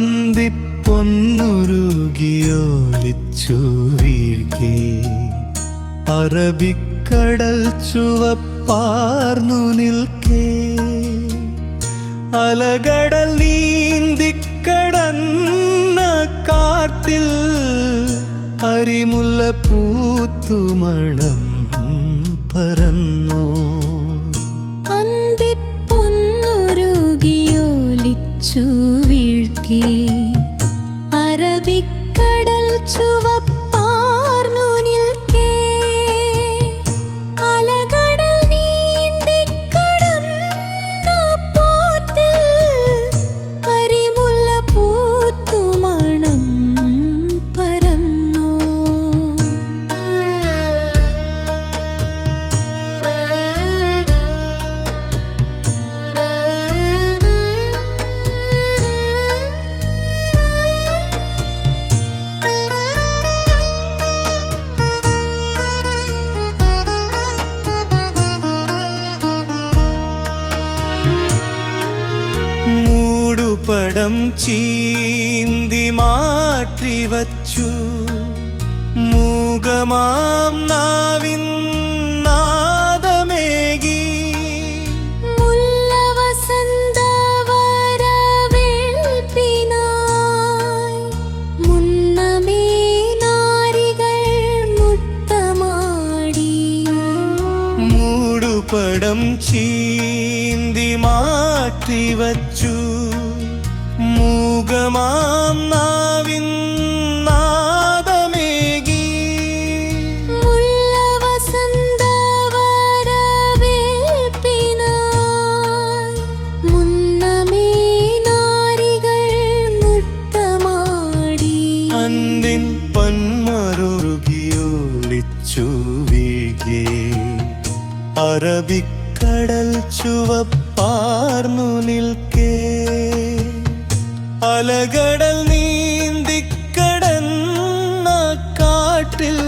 പന്തിപ്പൊന്നുരുകിയോലിച്ചു വീഴ്കെ അറബിക്കടൽ ചുവപ്പാർന്നു നിൽക്കേ. അലകടൽ നീന്തിക്കടന്ന കാത്തിൽ അരിമുല്ല പൂത്തുമണം പരന്നോ. പന്തിപ്പൊന്നുരുകിയോലിച്ചു വീഴ്ത്തി അറബിക്കടൽ മൂടുപടം ചീന്തി മാറ്റി വച്ചു. മൂകമാം നാവിൻ നാദമേകി. മൂടുപടം ചീന്തി മാറ്റി വച്ചു. നാവിൻ നാദമേകി. പന്മറുകിയൊളിച്ചു വീകേ. അറബിക്കടൽ ചുവപ്പാർന്നു അലകടൽ നീന്തിക്കടന്ന കാട്ടിൽ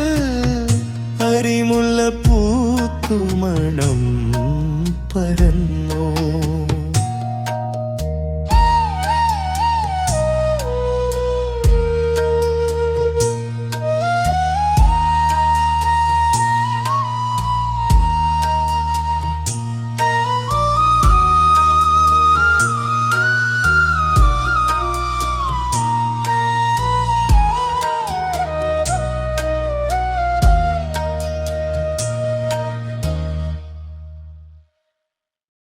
അരിമുള്ള പൂത്തുമണം പരന്നു.